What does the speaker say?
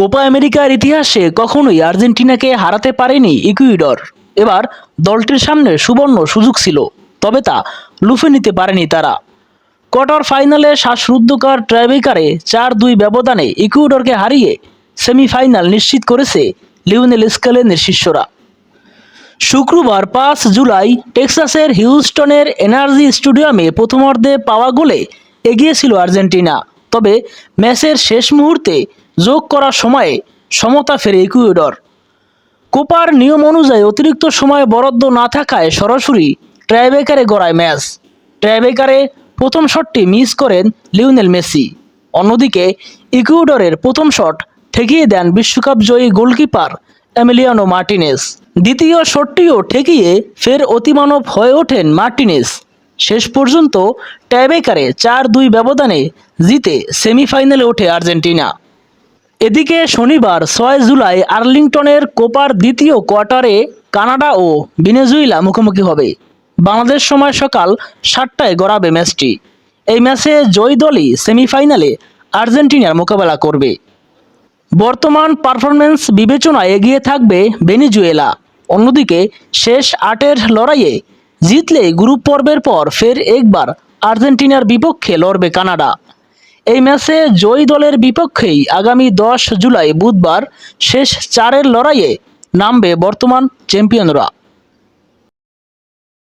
Copa আমেরিকার ইতিহাসে কখনোই আর্জেন্টিনাকে হারাতে পারেনি ইকুইডর। এবার দলটির সামনে সুবর্ণ সুযোগ ছিল, তবে তা লুফে নিতে পারেনি তারা। কোয়ার্টার ফাইনালে শ্বাসরুদ্ধকর ট্রাইবেকারে চার দুই ব্যবধানে ইকুইডরকে হারিয়ে সেমিফাইনাল নিশ্চিত করেছে লিওনেল স্কেলেনের শিষ্যরা। শুক্রবার পাঁচ জুলাই টেক্সাসের হিউস্টনের এনার্জি স্টেডিয়ামে প্রথমার্ধে পাওয়া গোলে এগিয়েছিল আর্জেন্টিনা, তবে ম্যাচের শেষ মুহূর্তে যোগ করার সময়ে সমতা ফেরে ইকুয়েডর। কোপার নিয়ম অনুযায়ী অতিরিক্ত সময় বরাদ্দ না থাকায় সরাসরি ট্রাইবেকারে গড়ায় ম্যাচ। ট্রাইবেকারে প্রথম শটটি মিস করেন লিওনেল মেসি। অন্যদিকে ইকুয়েডরের প্রথম শট ঠেকিয়ে দেন বিশ্বকাপ জয়ী গোলকিপার এমিলিয়ানো মার্টিনেস। দ্বিতীয় শটটিও ঠেকিয়ে ফের অতিমানব হয়ে ওঠেন মার্টিনেস। শেষ পর্যন্ত ট্রাইবেকারে চার দুই ব্যবধানে জিতে সেমিফাইনালে ওঠে আর্জেন্টিনা। এদিকে শনিবার ছয় জুলাই আর্লিংটনের কোপার দ্বিতীয় কোয়ার্টারে কানাডা ও ভেনেজুয়েলা মুখোমুখি হবে। বাংলাদেশ সময় সকাল সাতটায় গড়াবে ম্যাচটি। এই ম্যাচে জয়ী দলই সেমিফাইনালে আর্জেন্টিনার মোকাবেলা করবে। বর্তমান পারফরমেন্স বিবেচনায় এগিয়ে থাকবে ভেনেজুয়েলা। অন্যদিকে শেষ আটের লড়াইয়ে জিতলে গ্রুপ পর্বের পর ফের একবার আর্জেন্টিনার বিপক্ষে লড়বে কানাডা। এই ম্যাচে জয়ী দলের বিপক্ষেই আগামী দশ জুলাই বুধবার শেষ চারের লড়াইয়ে নামবে বর্তমান চ্যাম্পিয়নরা।